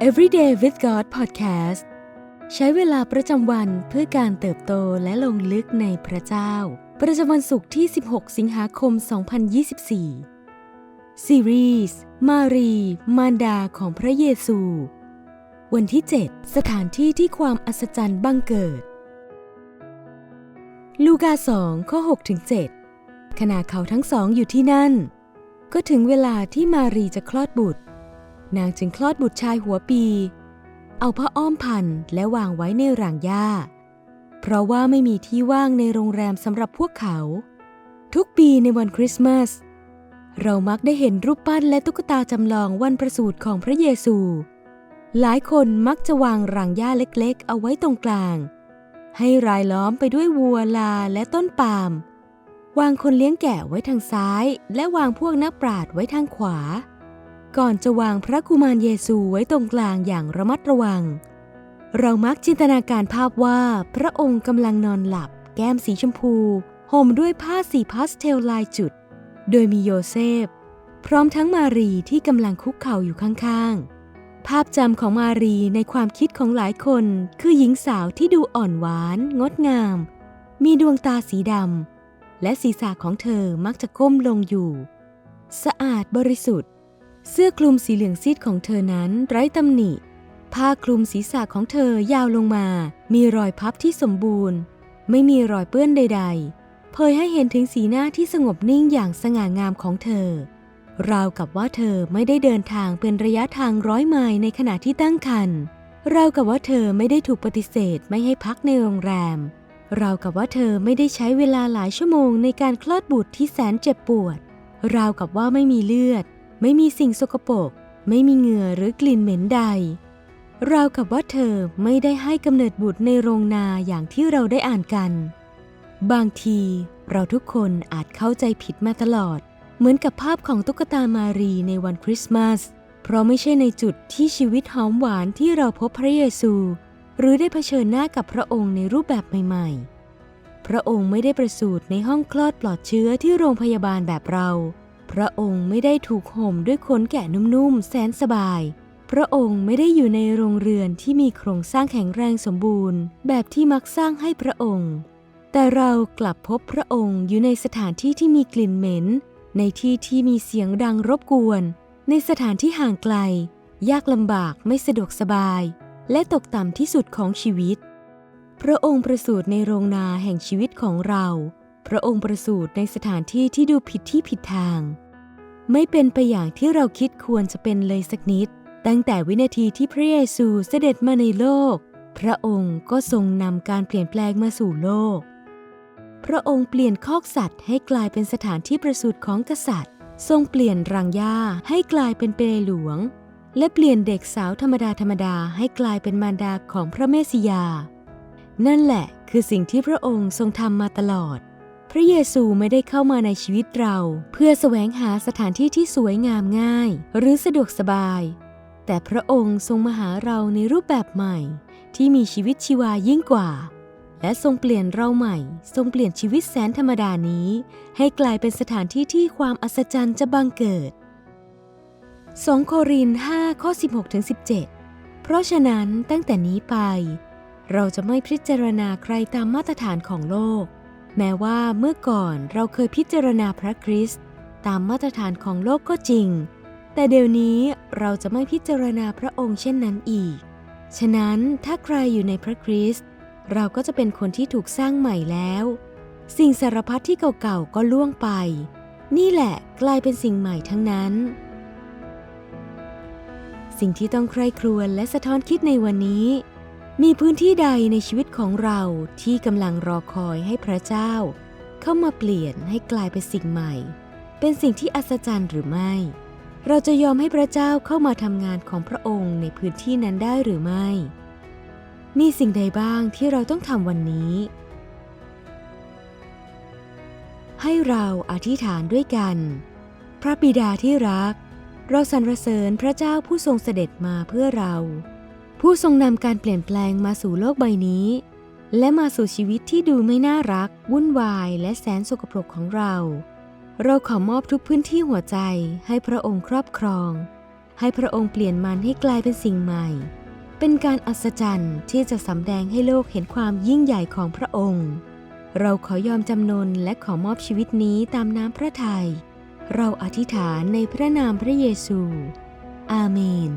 Everyday with God Podcast ใช้เวลาประจำวันเพื่อการเติบโตและลงลึกในพระเจ้า ประจำวันศุกร์ที่ 16 สิงหาคม 2024 ซีรีส์มารี มารดาของพระเยซู วันที่ 7 สถานที่ที่ความอัศจรรย์บังเกิด ลูกา2ข้อ6ถึง7ขณะเขาทั้งสองอยู่ที่นั่น ก็ถึงเวลาที่มารีจะคลอดบุตร นางจึงคลอดบุตรชายหัวปี เอาผ้าอ้อมพันและวางไว้ในหร่างหญ้า เพราะว่าไม่มีที่ว่างในโรงแรมสำหรับพวกเขา ทุกปีในวันคริสต์มาส เรามักได้เห็นรูปปั้นและตุ๊กตาจำลองวันประสูติของพระเยซู หลายคนมักจะวางหร่างหญ้าเล็กๆ เอาไว้ตรงกลาง ให้รายล้อมไปด้วยวัวลาและต้นปาล์มวางคนเลี้ยงแกะไว้ทางซ้าย และวางพวกนักปราชญ์ไว้ทางขวา ก่อนจะวางพระกุมารเยซูไว้ตรงกลางอย่างระมัดระวัง เรามักจินตนาการภาพว่าพระองค์กำลังนอนหลับ แก้มสีชมพูห่มด้วยผ้าสีพาสเทลลายจุด โดยมีโยเซฟ พร้อมทั้งมารีที่กำลังคุกเข่าอยู่ข้างๆ ภาพจำของมารีในความคิดของหลายคน คือหญิงสาวที่ดูอ่อนหวาน งดงาม มีดวงตาสีดำและศีรษะของเธอมักจะก้มลงอยู่ สะอาดบริสุทธิ์ เสื้อคลุมสีเหลืองซีดของเธอนั้นไร้ตำหนิ ผ้าคลุมศีรษะของเธอยาวลงมา มีรอยพับที่สมบูรณ์ ไม่มีรอยเปื้อนใด ๆ เผยให้เห็นถึงสีหน้าที่สงบนิ่งอย่างสง่างามของเธอ ราวกับว่าเธอไม่ได้เดินทางเป็นระยะทางร้อยไมล์ในขณะที่ตั้งครรภ์ราวกับว่าเธอไม่ได้ถูกปฏิเสธไม่ให้พักในโรงแรม ราวกับว่าเธอไม่ได้ใช้เวลาหลายชั่วโมงในการคลอดบุตรที่แสนเจ็บปวด ราวกับว่าไม่มีเลือด ไม่มีสิ่งสกปรกไม่มีเหงื่อหรือกลิ่นเหม็นใด ราวกับว่าเธอไม่ได้ให้กำเนิดบุตรในโรงนาอย่างที่เราได้อ่านกัน บางทีเราทุกคนอาจเข้าใจผิดมาตลอด เหมือนกับภาพของตุ๊กตามารีในวันคริสต์มาส เพราะไม่ใช่ในจุดที่ชีวิตหอมหวานที่เราพบพระเยซู หรือได้เผชิญหน้ากับพระองค์ในรูปแบบใหม่ๆ พระองค์ไม่ได้ประสูติในห้องคลอดปลอดเชื้อที่โรงพยาบาลแบบเรา พระองค์ไม่ได้ถูกห่มด้วยขนแกะนุ่มๆ แสนสบาย พระองค์ไม่ได้อยู่ในโรงเรือนที่มีโครงสร้างแข็งแรงสมบูรณ์ แบบที่มักสร้างให้พระองค์ แต่เรากลับพบพระองค์อยู่ในสถานที่ที่มีกลิ่นเหม็น ในที่ที่มีเสียงดังรบกวน ในสถานที่ห่างไกล ยากลำบากไม่สะดวกสบาย และตกต่ำที่สุดของชีวิต พระองค์ประสูติในโรงนาแห่งชีวิตของเรา พระองค์ประสูติในสถานที่ที่ดูผิดที่ผิดทาง ไม่เป็นไปอย่างที่เราคิดควรจะเป็นเลยสักนิด ตั้งแต่วินาทีที่พระเยซูเสด็จมาในโลก พระองค์ก็ทรงนำการเปลี่ยนแปลงมาสู่โลก พระองค์เปลี่ยนคอกสัตว์ให้กลายเป็นสถานที่ประสูติของกษัตริย์ ทรงเปลี่ยนรังหญ้าให้กลายเป็นเปลหลวง และเปลี่ยนเด็กสาวธรรมดาธรรมดาให้กลายเป็นมารดาของพระเมสสิยา นั่นแหละคือสิ่งที่พระองค์ทรงทำมาตลอด พระเยซูไม่ได้เข้ามาในชีวิตเรา เพื่อแสวงหาสถานที่ที่สวยงามง่าย หรือสะดวกสบาย แต่พระองค์ทรงมาหาเราในรูปแบบใหม่ ที่มีชีวิตชีวายิ่งกว่า และทรงเปลี่ยนเราใหม่ ทรงเปลี่ยนชีวิตแสนธรรมดานี้ ให้กลายเป็นสถานที่ที่ความอัศจรรย์จะบังเกิด 2 โครินธ์5ข้อ 16ถึง17 เพราะฉะนั้นตั้งแต่นี้ไป เราจะไม่พิจารณาใครตามมาตรฐานของโลก แม้ว่าเมื่อก่อนเราเคยพิจารณาพระคริสต์ตามมาตรฐานของโลกก็จริง แต่เดี๋ยวนี้เราจะไม่พิจารณาพระองค์เช่นนั้นอีก ฉะนั้นถ้าใครอยู่ในพระคริสต์เราก็จะเป็นคนที่ถูกสร้างใหม่แล้ว สิ่งสารพัดที่เก่าๆก็ล่วงไป นี่แหละกลายเป็นสิ่งใหม่ทั้งนั้น สิ่งที่ต้องใคร่ครวญและสะท้อนคิดในวันนี้ มีพื้นที่ใดในชีวิตของเราที่กำลังรอคอยให้พระเจ้า เข้ามาเปลี่ยนให้กลายเป็นสิ่งใหม่ เป็นสิ่งที่อัศจรรย์หรือไม่ เราจะยอมให้พระเจ้าเข้ามาทำงานของพระองค์ในพื้นที่นั้นได้หรือไม่ มีสิ่งใดบ้างที่เราต้องทำวันนี้ ให้เราอธิษฐานด้วยกัน พระบิดาที่รัก เราสรรเสริญพระเจ้าผู้ทรงเสด็จมาเพื่อเรา ผู้ทรงนำการเปลี่ยนแปลงมาสู่โลกใบนี้ และมาสู่ชีวิตที่ดูไม่น่ารัก วุ่นวายและแสนสกปรกของเรา เราขอมอบทุกพื้นที่หัวใจให้พระองค์ครอบครอง ให้พระองค์เปลี่ยนมันให้กลายเป็นสิ่งใหม่ เป็นการอัศจรรย์ที่จะสำแดงให้โลกเห็นความยิ่งใหญ่ของพระองค์ เราขอยอมจำนนและขอมอบชีวิตนี้ตามน้ำพระทยัยเราอธิษฐานในพระนามพระเยซู อาเมน